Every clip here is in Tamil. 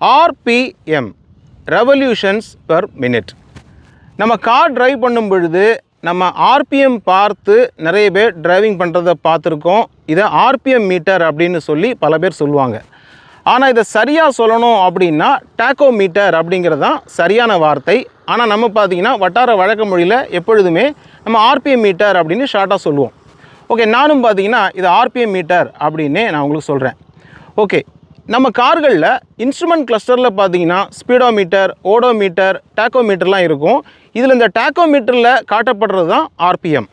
ஆர்பிஎம் ரெவல்யூஷன்ஸ் பெர் மினிட் நம்ம கார் டிரைவ் பண்ணும் பொழுது நம்ம ஆர்பிஎம் பார்த்து நிறைய பேர் டிரைவிங் பண்ணுறத பார்த்துருக்கோம். இதை ஆர்பிஎம் மீட்டர் அப்படின்னு சொல்லி பல பேர் சொல்லுவாங்க. ஆனால் இதை சரியாக சொல்லணும் அப்படின்னா டேக்கோ மீட்டர் அப்படிங்கிறது தான் சரியான வார்த்தை. ஆனால் நம்ம பார்த்தீங்கன்னா வட்டார வழக்க மொழியில் எப்பொழுதுமே நம்ம ஆர்பிஎம் மீட்டர் அப்படின்னு ஷார்ட்டாக சொல்லுவோம். ஓகே நானும் பார்த்தீங்கன்னா இது ஆர்பிஎம் மீட்டர் அப்படின்னே நான் உங்களுக்கு சொல்கிறேன் ஓகே நம்ம கார்களில் இன்ஸ்ட்ருமெண்ட் கிளஸ்டரில் பார்த்தீங்கன்னா ஸ்பீடோமீட்டர் ஓடோமீட்டர் டேக்கோமீட்டர்லாம் இருக்கும். இதில் இந்த டேக்கோமீட்டரில் காட்டப்படுறது தான் ஆர்பிஎம்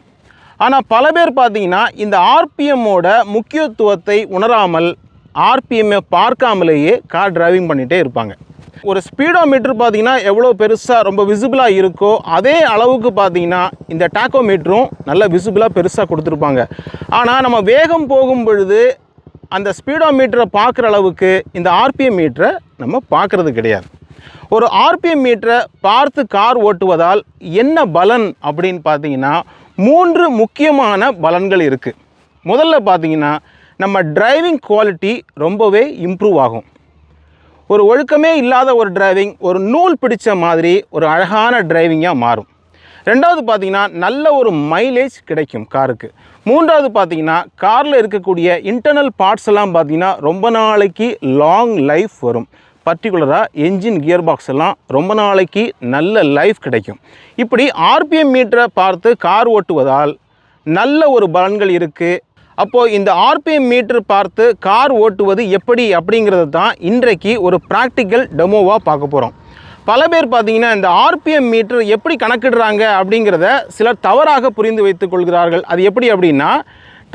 ஆனால் பல பேர் பார்த்தீங்கன்னா இந்த ஆர்பிஎம்மோட முக்கியத்துவத்தை உணராமல் ஆர்பிஎம்மை பார்க்காமலேயே கார் டிரைவிங் பண்ணிகிட்டே இருப்பாங்க. ஒரு ஸ்பீடோமீட்டர் பார்த்தீங்கன்னா எவ்வளோ பெருசாக ரொம்ப விசிபிளாக இருக்கோ அதே அளவுக்கு பார்த்தீங்கன்னா இந்த டேக்கோமீட்டரும் நல்ல விசிபிளாக பெருசாக கொடுத்துருப்பாங்க. ஆனால் நம்ம வேகம் போகும் பொழுது அந்த ஸ்பீடோமீட்டரை பார்க்குற அளவுக்கு இந்த ஆர்பிஎம் மீட்டரை நம்ம பார்க்குறது கிடையாது. ஒரு ஆர்பிஎம் மீட்டரை பார்த்து கார் ஓட்டுவதால் என்ன பலன் அப்படின்னு பார்த்தீங்கன்னா மூன்று முக்கியமான பலன்கள் இருக்குது முதல்ல பார்த்தீங்கன்னா நம்ம டிரைவிங் குவாலிட்டி ரொம்பவே இம்ப்ரூவ் ஆகும். ஒரு ஒழுக்கமே இல்லாத ஒரு டிரைவிங் ஒரு நூல் பிடித்த மாதிரி ஒரு அழகான டிரைவிங்காக மாறும். ரெண்டாவது பார்த்தீங்கன்னா நல்ல ஒரு மைலேஜ் கிடைக்கும் காருக்கு. மூன்றாவது பார்த்தீங்கன்னா காரில் இருக்கக்கூடிய இன்டர்னல் பார்ட்ஸ் எல்லாம் பார்த்தீங்கன்னா ரொம்ப நாளைக்கு லாங் லைஃப் வரும். பர்டிகுலராக என்ஜின் கியர் பாக்ஸ் எல்லாம் ரொம்ப நாளைக்கு நல்ல லைஃப் கிடைக்கும். இப்படி ஆர்பிஎம் மீட்டரை பார்த்து கார் ஓட்டுவதால் நல்ல ஒரு பலன்கள் இருக்குது அப்போது இந்த ஆர்பிஎம் மீட்டர் பார்த்து கார் ஓட்டுவது எப்படி அப்படிங்கிறது தான் இன்றைக்கு ஒரு ப்ராக்டிக்கல் டெமோவாக பார்க்க போகிறோம் பல பேர் பார்த்தீங்கன்னா இந்த ஆர்பிஎம் மீட்டர் எப்படி கணக்கிடுறாங்க அப்படிங்கிறத சிலர் தவறாக புரிந்து வைத்துக் கொள்கிறார்கள். அது எப்படி அப்படின்னா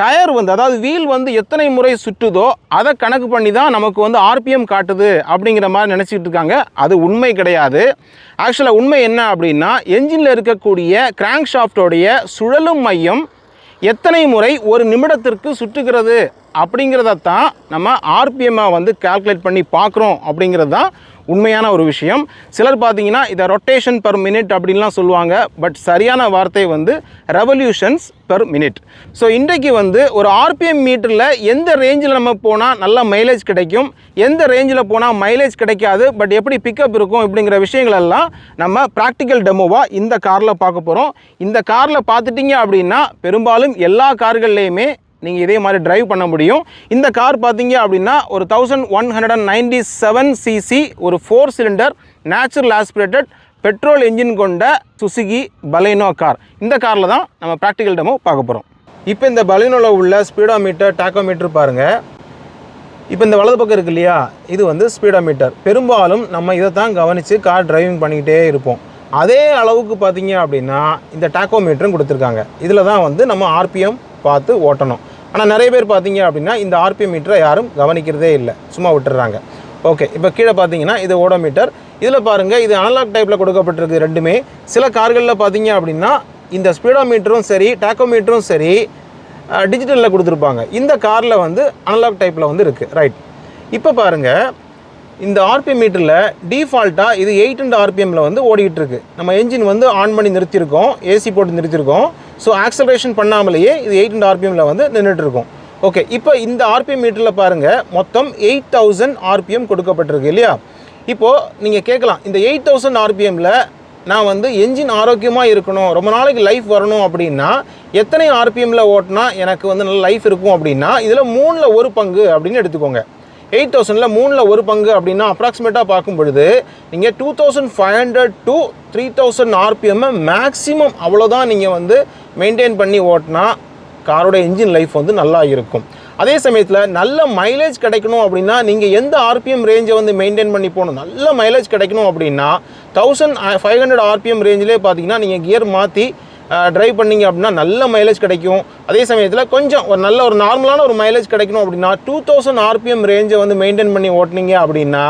டயர் வந்து அதாவது வீல் வந்து எத்தனை முறை சுற்றுதோ அதை கணக்கு பண்ணி தான் நமக்கு வந்து ஆர்பிஎம் காட்டுது அப்படிங்கிற மாதிரி நினச்சிக்கிட்டு இருக்காங்க. அது உண்மை கிடையாது. ஆக்சுவலாக உண்மை என்ன அப்படின்னா என்ஜினில் இருக்கக்கூடிய கிராங்க் ஷாஃப்டோடைய சுழலும் மையம் எத்தனை முறை ஒரு நிமிடத்திற்கு சுற்றுகிறது அப்படிங்கிறத தான் நம்ம ஆர்பிஎம்மை வந்து கால்குலேட் பண்ணி பார்க்குறோம் அப்படிங்கிறது தான் உண்மையான ஒரு விஷயம். சிலர் பார்த்தீங்கன்னா இதை ரொட்டேஷன் பெர் மினிட் அப்படின்லாம் சொல்லுவாங்க. பட் சரியான வார்த்தை வந்து ரெவல்யூஷன்ஸ் பெர் மினிட் ஸோ இன்றைக்கு வந்து ஒரு ஆர்பிஎம் மீட்டரில் எந்த ரேஞ்சில் நம்ம போனால் நல்ல மைலேஜ் கிடைக்கும்? எந்த ரேஞ்சில் போனால் மைலேஜ் கிடைக்காது? பட் எப்படி பிக்கப் இருக்கும்? இப்படிங்கிற விஷயங்களெல்லாம் நம்ம ப்ராக்டிக்கல் டெமோவாக இந்த காரில் பார்க்க போகிறோம் இந்த காரில் பார்த்துட்டிங்க அப்படின்னா பெரும்பாலும் எல்லா கார்கள்லேயுமே நீங்கள் இதே மாதிரி டிரைவ் பண்ண முடியும். இந்த கார் பார்த்தீங்க அப்படின்னா ஒரு thousand one hundred and ninety seven CC ஒரு four cylinder natural aspirated petrol engine கொண்ட சுசுகி பலைனோ கார் இந்த காரில் தான் நம்ம ப்ராக்டிக்கல் டெமோ பார்க்க போகிறோம் இப்போ இந்த பலைனோவில் உள்ள ஸ்பீடோமீட்டர் டாக்கோமீட்டர் பாருங்கள் இப்போ இந்த வலது பக்கம் இருக்கு இல்லையா? இது வந்து ஸ்பீடோமீட்டர் பெரும்பாலும் நம்ம இதை தான் கவனித்து கார் டிரைவிங் பண்ணிக்கிட்டே இருப்போம். அதே அளவுக்கு பார்த்தீங்க அப்படின்னா இந்த டாக்கோமீட்டரும் கொடுத்துருக்காங்க. இதில் தான் வந்து நம்ம ஆர்பிஎம் பார்த்து ஓட்டணும். ஆனால் நிறைய பேர் பார்த்தீங்க அப்படின்னா இந்த ஆர்பிஎம் மீட்டரை யாரும் கவனிக்கிறதே இல்லை. சும்மா விட்டுறாங்க. ஓகே இப்போ கீழே பார்த்தீங்கன்னா இது ஓடோமீட்டர் இதில் பாருங்கள் இது அனலாக் டைப்பில் கொடுக்கப்பட்டிருக்கு ரெண்டுமே. சில கார்களில் பார்த்தீங்க அப்படின்னா இந்த ஸ்பீடோமீட்டரும் சரி டாக்கோமீட்டரும் சரி டிஜிட்டலில் கொடுத்துருப்பாங்க. இந்த காரில் வந்து அனலாக் டைப்பில் வந்து இருக்குது ரைட் இப்போ பாருங்கள் இந்த ஆர்பிஎம் மீட்டரில் டிஃபால்ட்டாக இது எயிட் அண்ட் ஆர்பிஎம்மில் வந்து ஓடிக்கிட்டு இருக்கு. நம்ம என்ஜின் வந்து ஆன் பண்ணி நிறுத்தியிருக்கோம் ஏசி போட்டு நிறுத்தியிருக்கோம். ஸோ ஆக்சலரேஷன் பண்ணாமலேயே இது எயிட் ஹண்ட்ரட் ஆர்பிஎம்மில் வந்து நின்றுட்டு இருக்கும் ஓகே இப்போ இந்த ஆர்பிஎம் மீட்டரில் பாருங்கள் மொத்தம் எயிட் தௌசண்ட் ஆர்பிஎம் கொடுக்கப்பட்டிருக்கு இல்லையா? இப்போது நீங்கள் கேட்கலாம் இந்த எயிட் தௌசண்ட் ஆர்பிஎம்மில் நான் வந்து என்ஜின் ஆரோக்கியமாக இருக்கணும் ரொம்ப நாளைக்கு லைஃப் வரணும் அப்படின்னா எத்தனை ஆர்பிஎம்மில் ஓட்டினா எனக்கு வந்து நல்ல லைஃப் இருக்கும் அப்படின்னா இதில் மூணில் ஒரு பங்கு அப்படின்னு எடுத்துக்கோங்க. எயிட் தௌசண்டில் மூணில் ஒரு பங்கு அப்படின்னா அப்ராக்சிமேட்டாக பார்க்கும் பொழுது நீங்கள் two thousand five hundred to three thousand ஆர்பிஎம்மை maximum அவ்வளோதான் நீங்கள் வந்து மெயின்டைன் பண்ணி ஓட்டினா காரோட இன்ஜின் லைஃப் வந்து நல்லா இருக்கும். அதே சமயத்தில் நல்ல மைலேஜ் கிடைக்கணும் அப்படின்னா நீங்கள் எந்த ஆர்பிஎம் ரேஞ்சை வந்து மெயின்டைன் பண்ணி போகணும் நல்ல மைலேஜ் கிடைக்கணும் அப்படின்னா தௌசண்ட் ஃபைவ் ஹண்ட்ரட் ஆர்பிஎம் ரேஞ்சிலே பார்த்தீங்கன்னா நீங்கள் கியர் மாற்றி ட்ரைவ் பண்ணிங்க அப்படின்னா நல்ல மைலேஜ் கிடைக்கும். அதே சமயத்தில் கொஞ்சம் ஒரு நல்ல ஒரு நார்மலான ஒரு மைலேஜ் கிடைக்கணும் அப்படின்னா டூ தௌசண்ட் ஆர்பிஎம் ரேஞ்சை வந்து மெயின்டைன் பண்ணி ஓட்டினீங்க அப்படின்னா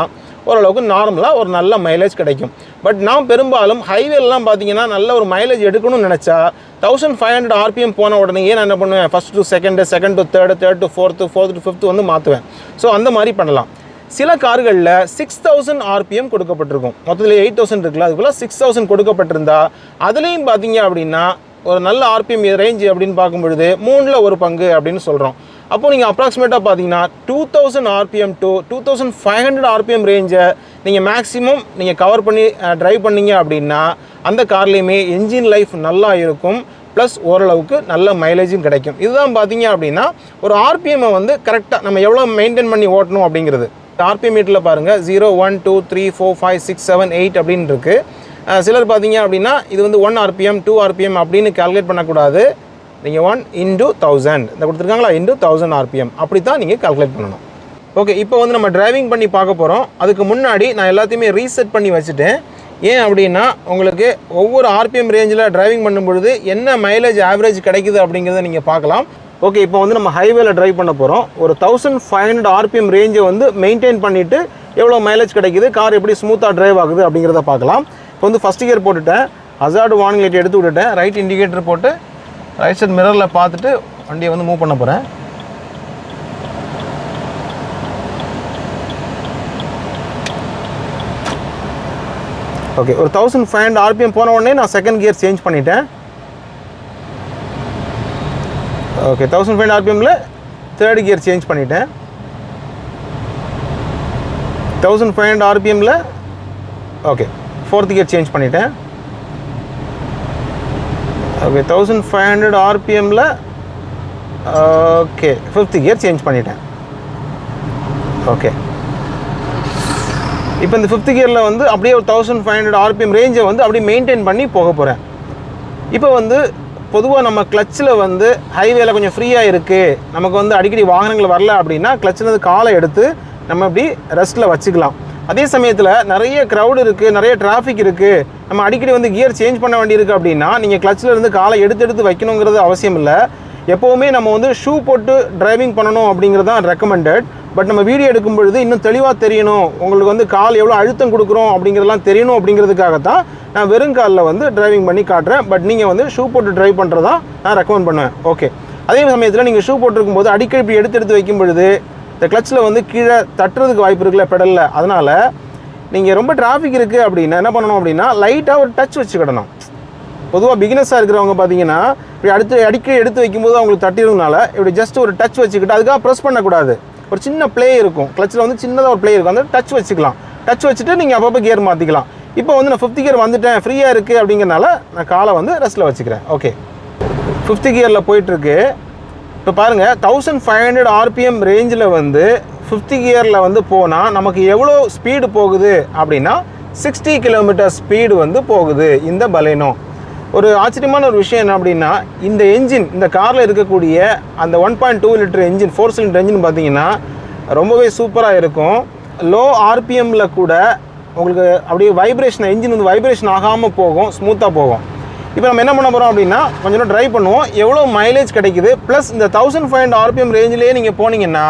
ஓரளவுக்கு நார்மலாக ஒரு நல்ல மைலேஜ் கிடைக்கும். பட் நான் பெரும்பாலும் ஹைவேலாம் பார்த்தீங்கன்னா நல்ல ஒரு மைலேஜ் எடுக்கணும்னு நினச்சா தௌசண்ட் ஃபைவ் ஹண்ட்ரட் ஆர்பிஎம் போன உடனே நான் என்ன பண்ணுவேன்? First to second second to third third to fourth fourth to fifth வந்து மாற்றுவேன் ஸோ அந்த மாதிரி பண்ணலாம். சில கார்களில் சிக்ஸ் தௌசண்ட் ஆர்பிஎம் கொடுக்கப்பட்டிருக்கும். மொத்தத்தில் எயிட் தௌசண்ட் இருக்குல்ல அதுக்குள்ள சிக்ஸ் தௌசண்ட் கொடுக்கப்பட்டிருந்தா அதுலேயும் பார்த்தீங்க அப்படின்னா ஒரு நல்ல ஆர்பிஎம் ரேஞ்ச் அப்படின்னு பார்க்கும்பொழுது மூணில் ஒரு பங்கு அப்படின்னு சொல்கிறோம் அப்போது நீங்கள் அப்ராக்சிமேட்டாக பார்த்தீங்கன்னா two thousand RPM to two thousand five hundred RPM ரேஞ்சை நீங்கள் மேக்ஸிமம் நீங்கள் கவர் பண்ணி ட்ரைவ் பண்ணீங்க அப்படின்னா அந்த கார்லேயுமே என்ஜின் லைஃப் நல்லா இருக்கும். ப்ளஸ் ஓரளவுக்கு நல்ல மைலேஜும் கிடைக்கும். இதுதான் பார்த்தீங்க அப்படின்னா ஒரு ஆர்பிஎம்மை வந்து கரெக்டாக நம்ம எவ்வளோ மெயின்டைன் பண்ணி ஓட்டணும் அப்படிங்கிறது. ஆர்பிஎம் மீட்டரில் பாருங்கள் zero one two three four five six seven eight அப்படின்னு இருக்குது சிலர் பார்த்தீங்க அப்படின்னா இது வந்து ஒன் ஆர்பிஎம் டூ ஆர்பிஎம் அப்படின்னு கால்குலேட் பண்ணக்கூடாது. நீங்கள் ஒன் இன்டூ தௌசண்ட் இந்த கொடுத்துருக்காங்களா? இன்டூ தௌசண்ட் ஆர்பிஎம் அப்படி தான் நீங்கள் கால்குலேட் பண்ணணும். ஓகே இப்போ வந்து நம்ம டிரைவிங் பண்ணி பார்க்க போகிறோம் அதுக்கு முன்னாடி நான் எல்லாத்தையுமே ரீசெட் பண்ணி வச்சுட்டேன். ஏன் அப்படின்னா உங்களுக்கு ஒவ்வொரு ஆர்பிஎம் ரேஞ்சில் டிரைவிங் பண்ணும்பொழுது என்ன மைலேஜ் ஆவரேஜ் கிடைக்குது அப்படிங்கிறத நீங்கள் பார்க்கலாம். ஓகே இப்போ வந்து நம்ம ஹைவேல டிரைவ் பண்ண போகிறோம் ஒரு தௌசண்ட் ஃபைவ் ஹண்ட்ரட் ஆர்பிஎம் ரேஞ்சை வந்து மெயின்டைன் பண்ணிவிட்டு எவ்வளோ மைலேஜ் கிடைக்குது கார் எப்படி ஸ்மூத்தாக டிரைவ் ஆகுது அப்படிங்கிறத பார்க்கலாம். இப்போ வந்து ஃபஸ்ட் கியர் போட்டுவிட்டேன் ஹசார்டு வார்னிங் லைட் எடுத்து விட்டுட்டேன். ரைட் இண்டிகேட்டர் போட்டு ரைட் சைட் மிரரில் பார்த்துட்டு வண்டியை வந்து மூவ் பண்ண போகிறேன் ஓகே ஒரு தௌசண்ட் ஃபைவ் ஹண்ட்ரட் ஆர்பிஎம் போன உடனே நான் செகண்ட் கியர் சேஞ்ச் பண்ணிட்டேன். ஓகே தௌசண்ட் ஃபைவ் ஆர்பிஎம்மில் தேர்ட் கியர் சேஞ்ச் பண்ணிட்டேன். தௌசண்ட் ஃபைவ் ஹண்ட்ரட் ஆர்பிஎம்மில் ஓகே ஃபோர்த் கியர் சேஞ்ச் பண்ணிட்டேன். ஓகே தௌசண்ட் ஃபைவ் ஹண்ட்ரட் ஆர்பிஎம்மில் ஓகே ஃபிஃப்த் கியர் சேஞ்ச் பண்ணிட்டேன். ஓகே இப்போ இந்த ஃபிஃப்த் கியரில் வந்து அப்படியே ஒரு தௌசண்ட் ஃபைவ் ஹண்ட்ரட் ஆர்பிஎம் ரேஞ்சை வந்து அப்படியே மெயின்டைன் பண்ணி போக போகிறேன் இப்போ வந்து பொதுவாக நம்ம கிளச்சில் வந்து ஹைவேல கொஞ்சம் ஃப்ரீயாக இருக்குது நமக்கு வந்து அடிக்கடி வாகனங்கள் வரல அப்படின்னா கிளச்சில் வந்து காலை எடுத்து நம்ம இப்படி ரெஸ்ட்டில் வச்சுக்கலாம். அதே சமயத்தில் நிறைய க்ரௌடு இருக்குது நிறைய டிராஃபிக் இருக்குது நம்ம அடிக்கடி வந்து கியர் சேஞ்ச் பண்ண வேண்டியிருக்கு அப்படின்னா நீங்கள் கிளச்சில் இருந்து காலை எடுத்து எடுத்து வைக்கணுங்கிறது அவசியம் இல்லை. எப்போவுமே நம்ம வந்து ஷூ போட்டு டிரைவிங் பண்ணணும் அப்படிங்கிறது தான் ரெக்கமெண்டட் பட் நம்ம வீடியோ எடுக்கும் பொழுது இன்னும் தெளிவாக தெரியணும். உங்களுக்கு வந்து கால் எவ்வளோ அழுத்தம் கொடுக்குறோம் அப்படிங்கிறதெல்லாம் தெரியணும் அப்படிங்கிறதுக்காக தான் நான் வெறும் காலில் வந்து டிரைவிங் பண்ணி காட்டுறேன். பட் நீங்கள் வந்து ஷூ போட்டு டிரைவ் பண்ணுறதா நான் ரெக்கமெண்ட் பண்ணுவேன். ஓகே அதே சமயத்தில் நீங்கள் ஷூ போட்டிருக்கும் போது அடிக்கடி இப்படி எடுத்து எடுத்து வைக்கும் பொழுது இந்த கிளச்சில் வந்து கீழே தட்டுறதுக்கு வாய்ப்பு இருக்குல்ல பெடலில். அதனால் நீங்கள் ரொம்ப டிராஃபிக் இருக்குது அப்படின்னா என்ன பண்ணணும் அப்படின்னா லைட்டாக ஒரு டச் வச்சுக்கிடணும். பொதுவாக பிகினஸாக இருக்கிறவங்க பார்த்தீங்கன்னா இப்படி அடுத்து அடிக்கடி எடுத்து வைக்கும்போது அவங்களுக்கு தட்டிடுறதுனால இப்படி ஜஸ்ட் ஒரு டச் வச்சுக்கிட்டு அதுக்காக ப்ரெஸ் பண்ணக்கூடாது. ஒரு சின்ன ப்ளே இருக்கும். கிளச்சில் வந்து சின்னதாக ஒரு ப்ளே இருக்கும். அந்த டச் வச்சுக்கலாம். டச் வச்சுட்டு நீங்கள் அப்பப்போ கியர் மாற்றிக்கலாம் இப்போ வந்து நான் ஃபிஃப்த் கியர் வந்துட்டேன் ஃப்ரீயாக இருக்குது அப்படிங்கிறனால நான் காலை வந்து ரெஸ்ட்டில் வச்சுக்கிறேன். ஓகே ஃபிஃப்த் கியரில் போயிட்டுருக்கு இப்போ பாருங்கள் தௌசண்ட் ஃபைவ் ஹண்ட்ரட் ஆர்பிஎம் ரேஞ்சில் வந்து ஃபிஃப்த் கியரில் வந்து போனால் நமக்கு எவ்வளோ ஸ்பீடு போகுது அப்படின்னா சிக்ஸ்டி கிலோமீட்டர் ஸ்பீடு வந்து போகுது இந்த பலேனோ. ஒரு ஆச்சரியமான ஒரு விஷயம் என்ன அப்படின்னா இந்த என்ஜின் இந்த காரில் இருக்கக்கூடிய அந்த one point two litre engine four cylinder engine பார்த்தீங்கன்னா ரொம்பவே சூப்பராக இருக்கும். லோ ஆர்பிஎம்மில் கூட உங்களுக்கு அப்படியே வைப்ரேஷன் என்ஜின் வந்து வைப்ரேஷன் ஆகாமல் போகும் ஸ்மூத்தாக போகும். இப்போ நம்ம என்ன பண்ண போகிறோம் அப்படின்னா கொஞ்சம் நேரம் ட்ரைவ் பண்ணுவோம். எவ்வளோ மைலேஜ் கிடைக்குது? ப்ளஸ் இந்த தௌசண்ட் ஃபைவ் ஹண்ட்ரட் ஆர்பிஎம் ரேஞ்சிலேயே நீங்கள் போனீங்கன்னா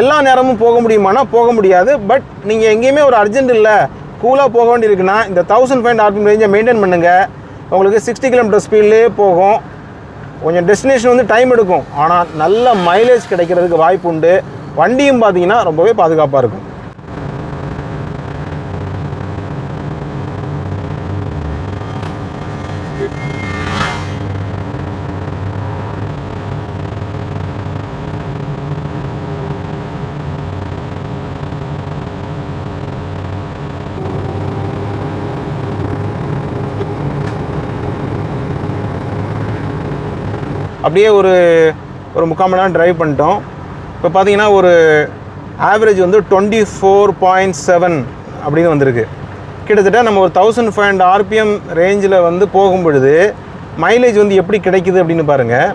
எல்லா நேரமும் போக முடியுமானா போக முடியாது. பட் நீங்கள் எங்கேயுமே ஒரு அர்ஜென்ட் இல்லை கூலாக போக வேண்டியிருக்குன்னா இந்த தௌசண்ட் ஃபைவ் ஹண்ட்ரட் ஆர்பிஎம் ரேஞ்சை மெயின்டைன் பண்ணுங்கள் உங்களுக்கு சிக்ஸ்டி கிலோமீட்டர் ஸ்பீட்லேயே போகும். கொஞ்சம் டெஸ்டினேஷன் வந்து டைம் எடுக்கும். ஆனால் நல்ல மைலேஜ் கிடைக்கிறதுக்கு வாய்ப்பு உண்டு. வண்டியும் பார்த்தீங்கன்னா ரொம்பவே பாதுகாப்பாக இருக்கும். அப்படியே ஒரு ஒரு முக்கால் மணி நேரம் டிரைவ் பண்ணிட்டோம். இப்போ பார்த்தீங்கன்னா ஒரு ஆவரேஜ் வந்து டுவெண்ட்டி ஃபோர் பாயிண்ட் செவன் அப்படின்னு வந்திருக்கு. கிட்டத்தட்ட நம்ம ஒரு தௌசண்ட் ஃபைவ் ஹண்ட்ரட் ஆர்பிஎம் ரேஞ்சில் வந்து போகும் பொழுது மைலேஜ் வந்து எப்படி கிடைக்குது அப்படின்னு பாருங்கள்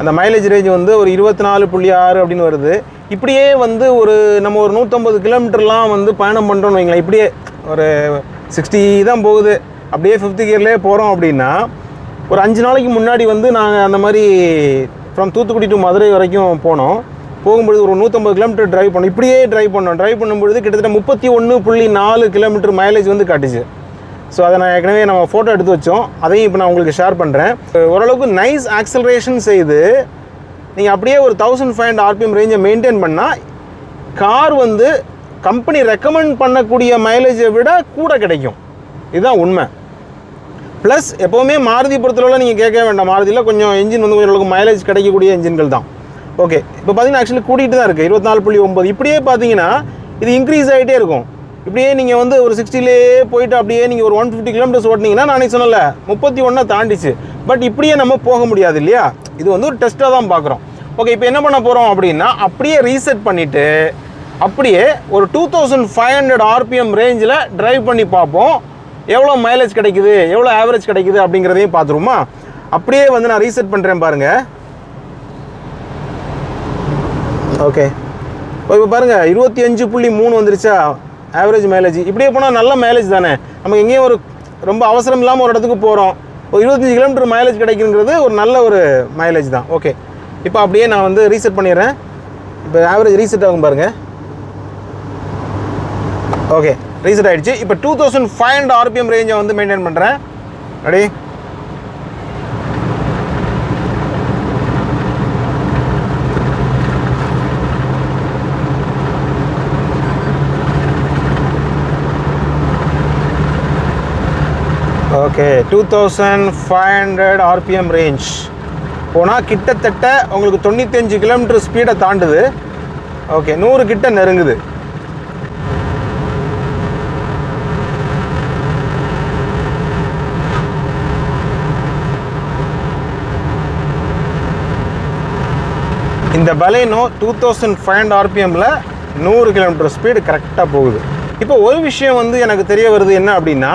அந்த மைலேஜ் ரேஞ்ச் வந்து ஒரு இருபத்தி நாலு புள்ளி ஆறு அப்படின்னு வருது. இப்படியே வந்து ஒரு நம்ம ஒரு நூற்றம்பது கிலோமீட்டர்லாம் வந்து பயணம் பண்ணுறோம்னு வைங்களேன். இப்படியே ஒரு சிக்ஸ்டி தான் போகுது. அப்படியே ஃபிஃப்த் கியர்லேயே போகிறோம் அப்படின்னா ஒரு அஞ்சு நாளைக்கு முன்னாடி வந்து நாங்கள் அந்த மாதிரி ஃப்ரம் தூத்துக்குடி டு மதுரை வரைக்கும் போனோம். போகும்பொழுது ஒரு நூற்றம்பது கிலோமீட்டர் டிரைவ் பண்ணோம். இப்படியே டிரைவ் பண்ணோம். டிரைவ் பண்ணும்பொழுது கிட்டத்தட்ட முப்பத்தி ஒன்று புள்ளி நாலு கிலோமீட்டர் மைலேஜ் வந்து காட்டுச்சு. ஸோ அதை நான் ஏற்கனவே நம்ம ஃபோட்டோ எடுத்து வச்சோம். அதையும் இப்போ நான் உங்களுக்கு ஷேர் பண்ணுறேன் ஓரளவுக்கு நைஸ் ஆக்சலரேஷன் செய்து நீங்கள் அப்படியே ஒரு தௌசண்ட் ஃபைவ் ஹண்ட்ரட் ஆர்பிஎம் ரேஞ்சை மெயின்டைன் பண்ணால் கார் வந்து கம்பெனி ரெக்கமெண்ட் பண்ணக்கூடிய மைலேஜை விட கூட கிடைக்கும். இதுதான் உண்மை. ப்ளஸ் எப்போவுமே மாருதி பொறுத்தளவில் நீங்கள் கேட்க வேண்டாம். மாருதியில் கொஞ்சம் இன்ஜின் வந்து கொஞ்சம் மைலேஜ் கிடைக்கக்கூடிய இன்ஜின்கள் தான். ஓகே இப்போ பார்த்தீங்கன்னா ஆக்சுவலி கூட்டிகிட்டு தான் இருக்குது இருபத்தி நாலு புள்ளி ஒம்பது இப்படியே பார்த்தீங்கன்னா இது இன்க்ரீஸ் ஆகிட்டே இருக்கும். இப்படியே நீங்கள் வந்து ஒரு சிக்ஸ்டிலே போயிட்டு அப்படியே நீங்கள் ஒரு ஒன் ஃபிஃப்டி கிலோமீட்டர்ஸ் ஓட்டினீங்கன்னா நான் சொன்னல முப்பத்தி ஒன்றா தாண்டிச்சு. பட் இப்படியே நம்ம போக முடியாது இல்லையா? இது வந்து ஒரு டெஸ்ட்டாக தான் பார்க்குறோம் ஓகே இப்போ என்ன பண்ண போகிறோம் அப்படின்னா அப்படியே ரீசெட் பண்ணிவிட்டு அப்படியே ஒரு two thousand five hundred RPM ரேஞ்சில் ட்ரைவ் பண்ணி பார்ப்போம். எவ்வளோ மைலேஜ் கிடைக்குது எவ்வளோ ஆவரேஜ் கிடைக்குது அப்படிங்கிறதையும் பார்த்துருமா அப்படியே வந்து நான் ரீசெட் பண்ணுறேன் பாருங்கள் ஓகே இப்போ பாருங்கள் இருபத்தி அஞ்சு புள்ளி மூணு வந்துருச்சா? ஆவரேஜ் மைலேஜ் இப்படியே போனால் நல்ல மைலேஜ் தானே? நமக்கு எங்கேயும் ஒரு ரொம்ப அவசரம் இல்லாமல் ஒரு இடத்துக்கு போகிறோம் ஒரு இருபத்தஞ்சி கிலோமீட்டர் மைலேஜ் கிடைக்குங்கிறது ஒரு நல்ல ஒரு மைலேஜ் தான். ஓகே இப்போ அப்படியே நான் வந்து ரீசெட் பண்ணிடுறேன். இப்போ ஆவரேஜ் ரீசெட் ஆகும் பாருங்கள் ஓகே ரீசெட் ஆகிடுச்சு இப்போ two thousand five hundred RPM ரேஞ்சை வந்து மெயின்டைன் பண்ணுறேன் ready okay two thousand five hundred RPM range போனால் கிட்டத்தட்ட உங்களுக்கு தொண்ணூத்தஞ்சு கிலோமீட்டர் ஸ்பீடை தாண்டுது. ஓகே நூறு கிட்ட நெருங்குது. இந்த Baleno two thousand five hundred ஆர்பிஎம்மில் நூறு கிலோமீட்டர் ஸ்பீடு கரெக்டாக போகுது. இப்போ ஒரு விஷயம் வந்து எனக்கு தெரிய வருது என்ன அப்படின்னா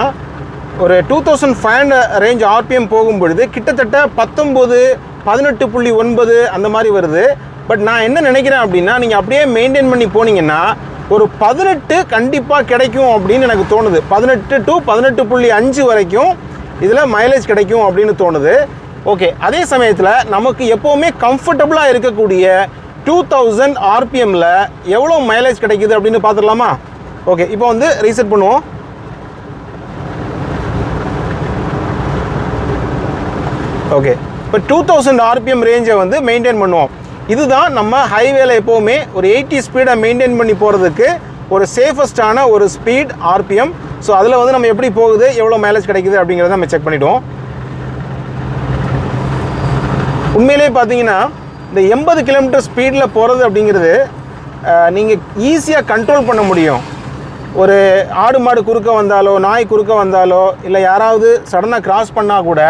ஒரு two thousand five hundred range RPM போகும்பொழுது கிட்டத்தட்ட பத்தொம்போது பதினெட்டு புள்ளி ஒன்பது அந்த மாதிரி வருது. பட் நான் என்ன நினைக்கிறேன் அப்படின்னா நீங்கள் அப்படியே மெயின்டைன் பண்ணி போனீங்கன்னா ஒரு பதினெட்டு கண்டிப்பாக கிடைக்கும் அப்படின்னு எனக்கு தோணுது. பதினெட்டு டு பதினெட்டு புள்ளி அஞ்சு வரைக்கும் இதில் மைலேஜ் கிடைக்கும் அப்படின்னு தோணுது. ஓகே அதே சமயத்தில் நமக்கு எப்போவுமே கம்ஃபர்டபுளாக இருக்கக்கூடிய டூ தௌசண்ட் ஆர்பிஎம்மில் எவ்வளோ மைலேஜ் கிடைக்குது அப்படின்னு பார்த்துடலாமா? ஓகே இப்போ வந்து ரீசெட் பண்ணுவோம். ஓகே இப்போ டூ தௌசண்ட் ஆர்பிஎம் ரேஞ்சை வந்து மெயின்டைன் பண்ணுவோம். இதுதான் நம்ம ஹைவேல எப்போவுமே ஒரு எயிட்டி ஸ்பீடை மெயின்டைன் பண்ணி போகிறதுக்கு ஒரு சேஃபஸ்டான ஒரு ஸ்பீட் ஆர்பிஎம் ஸோ அதில் வந்து நம்ம எப்படி போகுது எவ்வளோ மைலேஜ் கிடைக்குது அப்படிங்கிறத நம்ம செக் பண்ணிவிடுவோம் உண்மையிலே பார்த்தீங்கன்னா இந்த எண்பது கிலோமீட்டர் ஸ்பீடில் போகிறது அப்படிங்கிறது நீங்கள் ஈஸியாக கண்ட்ரோல் பண்ண முடியும். ஒரு ஆடு மாடு குறுக்க வந்தாலோ நாய் குறுக்க வந்தாலோ இல்லை யாராவது சடனாக கிராஸ் பண்ணால் கூட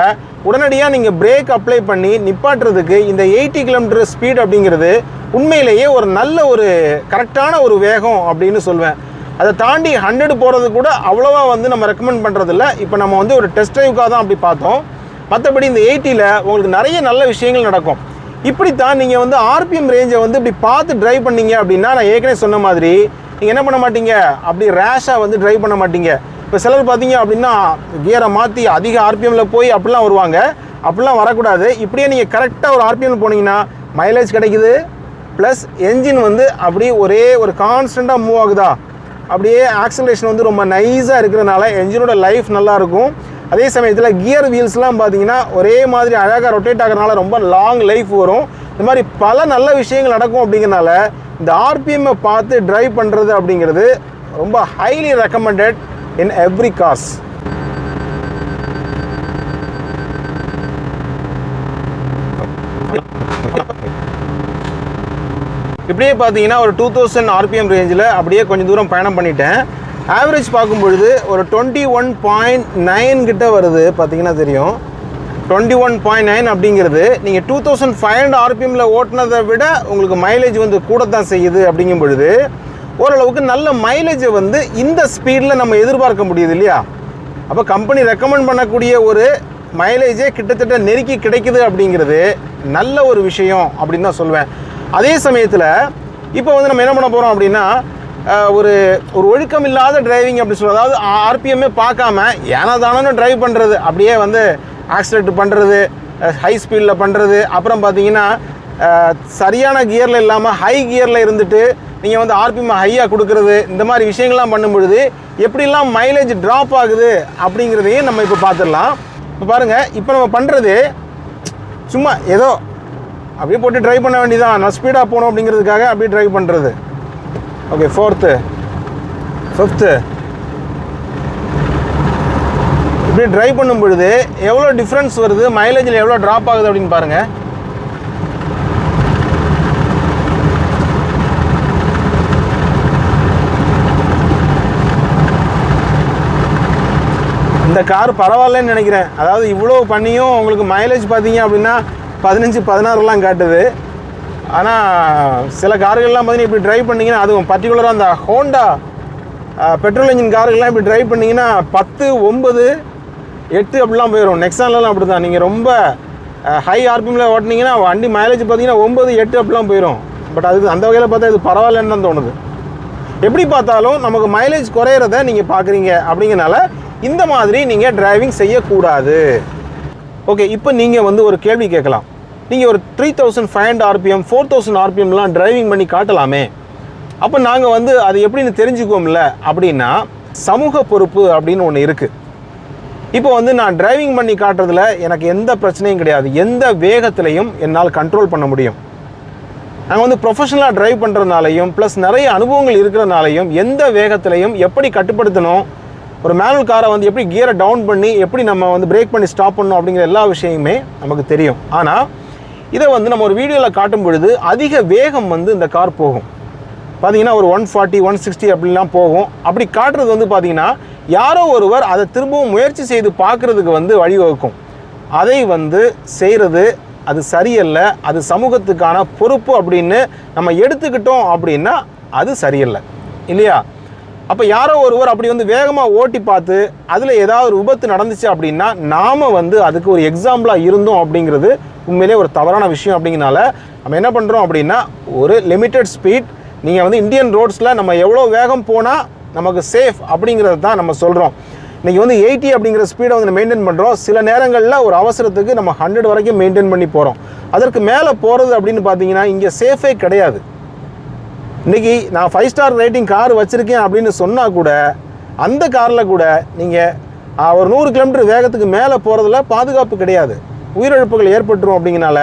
உடனடியாக நீங்கள் பிரேக் அப்ளை பண்ணி நிப்பாட்டுறதுக்கு இந்த எயிட்டி கிலோமீட்டர் ஸ்பீட் அப்படிங்கிறது உண்மையிலேயே ஒரு நல்ல ஒரு கரெக்டான ஒரு வேகம் அப்படின்னு சொல்வேன். அதை தாண்டி ஹண்ட்ரடு போகிறது கூட அவ்வளோவா வந்து நம்ம ரெக்கமெண்ட் பண்ணுறதில்ல இப்போ நம்ம வந்து ஒரு டெஸ்ட் ட்ரைவுக்காக தான் அப்படி பார்த்தோம். மற்றபடி இந்த எயிட்டியில் உங்களுக்கு நிறைய நல்ல விஷயங்கள் நடக்கும். இப்படித்தான் நீங்கள் வந்து ஆர்பிஎம் ரேஞ்சை வந்து இப்படி பார்த்து ட்ரைவ் பண்ணீங்க அப்படின்னா நான் ஏற்கனவே சொன்ன மாதிரி நீங்கள் என்ன பண்ண மாட்டீங்க? அப்படி ரேஷாக வந்து ட்ரைவ் பண்ண மாட்டீங்க. இப்போ சிலர் பார்த்தீங்க அப்படின்னா கியரை மாற்றி அதிக ஆர்பிஎம்மில் போய் அப்படிலாம் வருவாங்க. அப்படிலாம் வரக்கூடாது. இப்படியே நீங்கள் கரெக்டாக ஒரு ஆர்பிஎம்ல போனீங்கன்னா மைலேஜ் கிடைக்குது. ப்ளஸ் என்ஜின் வந்து அப்படியே ஒரே ஒரு கான்ஸ்டண்ட்டாக மூவ் ஆகுதா? அப்படியே ஆக்சலேஷன் வந்து ரொம்ப நைஸாக இருக்கிறதுனால என்ஜினோட லைஃப் நல்லாயிருக்கும் அதே சமயத்தில் கியர் வீல்ஸ்லாம் பார்த்தீங்கன்னா ஒரே மாதிரி அழகாக ரொட்டேட் ஆகிறனால ரொம்ப லாங் லைஃப் வரும். இந்த மாதிரி பல நல்ல விஷயங்கள் நடக்கும் அப்படிங்கிறனால இந்த ஆர்பிஎம்மை பார்த்து ட்ரைவ் பண்ணுறது அப்படிங்கிறது ரொம்ப highly recommended in every cars இப்படியே பார்த்தீங்கன்னா ஒரு டூ தௌசண்ட் ஆர்பிஎம் ரேஞ்சில் அப்படியே கொஞ்சம் தூரம் பயணம் பண்ணிட்டேன். ஆவரேஜ் பார்க்கும் பொழுது ஒரு டுவெண்ட்டி ஒன் பாயிண்ட் நைன் கிட்ட வருது பார்த்தீங்கன்னா தெரியும். டுவெண்ட்டி ஒன் பாயிண்ட் நைன் அப்படிங்கிறது நீங்கள் டூ தௌசண்ட் ஃபைவ் ஹண்ட்ரட் ஆர்பிஎம்மில் ஓட்டினதை விட உங்களுக்கு மைலேஜ் வந்து கூட தான் செய்யுது அப்படிங்கும் பொழுது ஓரளவுக்கு நல்ல மைலேஜை வந்து இந்த ஸ்பீடில் நம்ம எதிர்பார்க்க முடியுது இல்லையா? அப்போ கம்பெனி ரெக்கமெண்ட் பண்ணக்கூடிய ஒரு மைலேஜே கிட்டத்தட்ட நெருக்கி கிடைக்குது அப்படிங்கிறது நல்ல ஒரு விஷயம் அப்படின்னு தான் சொல்லுவேன் அதே சமயத்தில் இப்போ வந்து நம்ம என்ன பண்ண போகிறோம் அப்படின்னா ஒரு ஒரு ஒழுக்கம் இல்லாத டிரைவிங் அப்படி சொல்லுவோம் அதாவது ஆர்பிஎம்மே பார்க்காம ஏனா தானு டிரைவ் பண்ணுறது அப்படியே வந்து ஆக்சிடென்ட் பண்ணுறது ஹை ஸ்பீடில் பண்ணுறது அப்புறம் பார்த்தீங்கன்னா சரியான கியரில் இல்லாமல் ஹை கியரில் இருந்துட்டு நீங்கள் வந்து ஆர்பிஎம் ஹையாக கொடுக்குறது இந்த மாதிரி விஷயங்கள்லாம் பண்ணும்பொழுது எப்படிலாம் மைலேஜ் ட்ராப் ஆகுது அப்படிங்கிறதையும் நம்ம இப்போ பார்த்துடலாம். இப்போ பாருங்கள் இப்போ நம்ம பண்ணுறது சும்மா ஏதோ அப்படியே போட்டு ட்ரைவ் பண்ண வேண்டியதான் நான் ஸ்பீடாக போகணும் அப்படிங்கிறதுக்காக அப்படியே ட்ரைவ் பண்ணுறது ஓகே ஃபோர்த்து ஃபிஃப்த்து இப்படி ட்ரைவ் பண்ணும் பொழுது எவ்வளோ டிஃப்ரென்ஸ் வருது? மைலேஜில் எவ்வளோ ட்ராப் ஆகுது அப்படின்னு பாருங்கள் இந்த கார் பரவாயில்லன்னு நினைக்கிறேன். அதாவது இவ்வளோ பண்ணியும் உங்களுக்கு மைலேஜ் பார்த்தீங்க அப்படின்னா பதினஞ்சு பதினாறுலாம் காட்டுது. ஆனால் சில கார்கள்லாம் பார்த்தீங்கன்னா இப்படி ட்ரைவ் பண்ணிங்கன்னா அதுவும் பர்டிகுலராக அந்த ஹோண்டா பெட்ரோல் இன்ஜின் கார்கள்லாம் இப்படி ட்ரைவ் பண்ணிங்கன்னா பத்து ஒம்பது எட்டு அப்படிலாம் போயிடும் நெக்ஸான்லலாம் அப்படி தான் நீங்கள் ரொம்ப ஹை ஆர்பிஎம்மில் ஓட்டினீங்கன்னா வண்டி மைலேஜ் பார்த்தீங்கன்னா ஒம்பது எட்டு அப்படிலாம் போயிடும் பட் அதுக்கு அந்த வகையில் பார்த்தா இது பரவாயில்லன்னு தான் தோணுது. எப்படி பார்த்தாலும் நமக்கு மைலேஜ் குறையிறத நீங்கள் பார்க்குறீங்க அப்படிங்கிறனால இந்த மாதிரி நீங்கள் டிரைவிங் செய்யக்கூடாது. ஓகே இப்போ நீங்கள் வந்து ஒரு கேள்வி கேட்கலாம். நீங்கள் ஒரு three thousand five hundred RPM four thousand ஆர்பிஎம்லாம் driving பண்ணி காட்டலாமே. அப்போ நாங்கள் வந்து அது எப்படின்னு தெரிஞ்சுக்குவோம்ல? அப்படின்னா சமூக பொறுப்பு அப்படின்னு ஒன்று இருக்குது இப்போ வந்து நான் டிரைவிங் பண்ணி காட்டுறதுல எனக்கு எந்த பிரச்சனையும் கிடையாது. எந்த வேகத்திலையும் என்னால் கண்ட்ரோல் பண்ண முடியும். நாங்கள் வந்து ப்ரொஃபஷனலாக டிரைவ் பண்ணுறதுனாலையும் ப்ளஸ் நிறைய அனுபவங்கள் இருக்கிறனாலையும் எந்த வேகத்திலையும் எப்படி கட்டுப்படுத்தணும்? ஒரு மேனுவல் காரை வந்து எப்படி கியரை டவுன் பண்ணி எப்படி நம்ம வந்து பிரேக் பண்ணி ஸ்டாப் பண்ணணும் அப்படிங்கிற எல்லா விஷயமுமே நமக்கு தெரியும். ஆனால் இதை வந்து நம்ம ஒரு வீடியோவில் காட்டும் பொழுது அதிக வேகம் வந்து இந்த கார் போகும். பார்த்தீங்கன்னா ஒரு ஒன் ஃபார்ட்டி ஒன் சிக்ஸ்டி அப்படிலாம் போகும். அப்படி காட்டுறது வந்து பார்த்தீங்கன்னா யாரோ ஒருவர் அதை திரும்பவும் முயற்சி செய்து பார்க்குறதுக்கு வந்து வழிவகுக்கும். அதை வந்து செய்கிறது அது சரியல்ல அது சமூகத்துக்கான பொறுப்பு அப்படின்னு நம்ம எடுத்துக்கிட்டோம் அப்படின்னா அது சரியில்லை. இல்லையா? அப்போ யாரோ ஒருவர் அப்படி வந்து வேகமாக ஓட்டி பார்த்து அதில் ஏதாவது ஒரு விபத்து நடந்துச்சு அப்படின்னா நாம் வந்து அதுக்கு ஒரு எக்ஸாம்பிளாக இருந்தோம் அப்படிங்கிறது உண்மையிலே ஒரு தவறான விஷயம் அப்படிங்கிறனால நம்ம என்ன பண்ணுறோம் அப்படின்னா ஒரு லிமிட்டட் ஸ்பீட் நீங்கள் வந்து இந்தியன் ரோட்ஸில் நம்ம எவ்வளோ வேகம் போனால் நமக்கு சேஃப் அப்படிங்கிறது தான் நம்ம சொல்கிறோம் இன்றைக்கி வந்து எயிட்டி அப்படிங்கிற ஸ்பீடை வந்து மெயின்டைன் பண்ணுறோம் சில நேரங்களில் ஒரு அவசரத்துக்கு நம்ம ஹண்ட்ரட் வரைக்கும் மெயின்டைன் பண்ணி போகிறோம் அதற்கு மேலே போகிறது அப்படின்னு பார்த்தீங்கன்னா இங்கே சேஃபே கிடையாது. இன்றைக்கி நான் ஃபைவ் ஸ்டார் ரேட்டிங் கார் வச்சுருக்கேன் அப்படின்னு சொன்னால் கூட அந்த காரில் கூட நீங்கள் ஒரு நூறு கிலோமீட்டர் வேகத்துக்கு மேலே போகிறதுல பாதுகாப்பு கிடையாது. உயிரிழப்புகள் ஏற்பட்டுரும் அப்படிங்கனால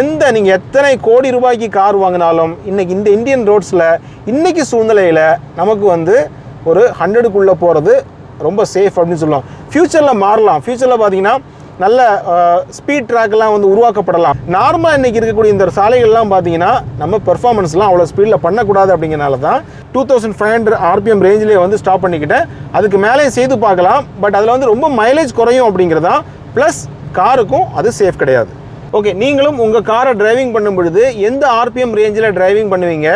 எந்த நீங்கள் எத்தனை கோடி ரூபாய்க்கு கார் வாங்கினாலும் இன்றைக்கி இந்த இந்தியன் ரோட்ஸில் இன்றைக்கி சூழ்நிலையில் நமக்கு வந்து ஒரு ஹண்ட்ரடுக்குள்ளே போகிறது ரொம்ப சேஃப் அப்படின்னு சொல்லுவோம் ஃப்யூச்சரில் மாறலாம். ஃப்யூச்சரில் பார்த்தீங்கன்னா நல்ல ஸ்பீட் ட்ராக்லாம் வந்து உருவாக்கப்படலாம். நார்மலாக இன்றைக்கி இருக்கக்கூடிய இந்த சாலைகள்லாம் பார்த்தீங்கன்னா நம்ம பெர்ஃபார்மன்ஸ்லாம் அவ்வளோ ஸ்பீடில் பண்ணக்கூடாது அப்படிங்கிறனால தான் two thousand five hundred RPM ரேஞ்சிலே வந்து ஸ்டாப் பண்ணிக்கிட்டேன். அதுக்கு மேலே செய்து பார்க்கலாம். பட் அதில் வந்து ரொம்ப மைலேஜ் குறையும் அப்படிங்கிறதான் ப்ளஸ் காருக்கும் அது சேஃப் கிடையாது. ஓகே நீங்களும் உங்கள் காரை டிரைவிங் பண்ணும் பொழுது எந்த ஆர்பிஎம் ரேஞ்சில் டிரைவிங் பண்ணுவீங்க?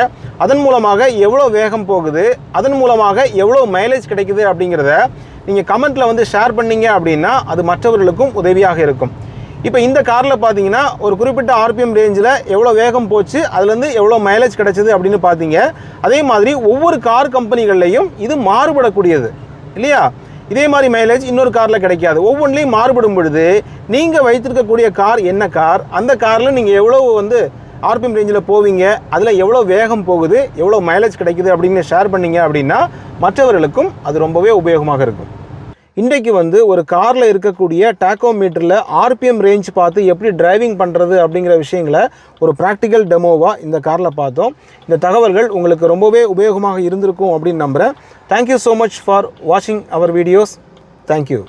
அதன் மூலமாக எவ்வளோ வேகம் போகுது? அதன் மூலமாக எவ்வளோ மைலேஜ் கிடைக்குது அப்படிங்கிறத நீங்கள் கமெண்ட்டில் வந்து ஷேர் பண்ணீங்க அப்படின்னா அது மற்றவர்களுக்கும் உதவியாக இருக்கும். இப்போ இந்த காரில் பார்த்தீங்கன்னா ஒரு குறிப்பிட்ட ஆர்பிஎம் ரேஞ்சில் எவ்வளோ வேகம் போச்சு அதுலேருந்து எவ்வளோ மைலேஜ் கிடைச்சிது அப்படின்னு பார்த்தீங்க அதே மாதிரி ஒவ்வொரு கார் கம்பெனிகள்லேயும் இது மாறுபடக்கூடியது. இல்லையா? இதே மாதிரி மைலேஜ் இன்னொரு காரில் கிடைக்காது. ஒவ்வொன்றிலையும் மாறுபடும் பொழுது நீங்கள் வைத்திருக்கக்கூடிய கார் என்ன கார் அந்த காரில் நீங்கள் எவ்வளோ வந்து ஆர்பிஎம் ரேஞ்சில் போவீங்க? அதில் எவ்வளோ வேகம் போகுது? எவ்வளோ மைலேஜ் கிடைக்குது? அப்படின்னு ஷேர் பண்ணீங்க அப்படின்னா மற்றவர்களுக்கும் அது ரொம்பவே உபயோகமாக இருக்கும். இன்றைக்கு வந்து ஒரு காரில் இருக்கக்கூடிய டாக்கோமீட்டரில் ஆர்பிஎம் ரேஞ்ச் பார்த்து எப்படி டிரைவிங் பண்ணுறது அப்படிங்கிற விஷயங்களை ஒரு ப்ராக்டிக்கல் டெமோவாக இந்த காரில் பார்த்தோம். இந்த தகவல்கள் உங்களுக்கு ரொம்பவே உபயோகமாக இருந்திருக்கும் அப்படின்னு நம்புகிறேன் தேங்க்யூ ஸோ மச் ஃபார் வாட்சிங் அவர் வீடியோஸ் தேங்க்யூ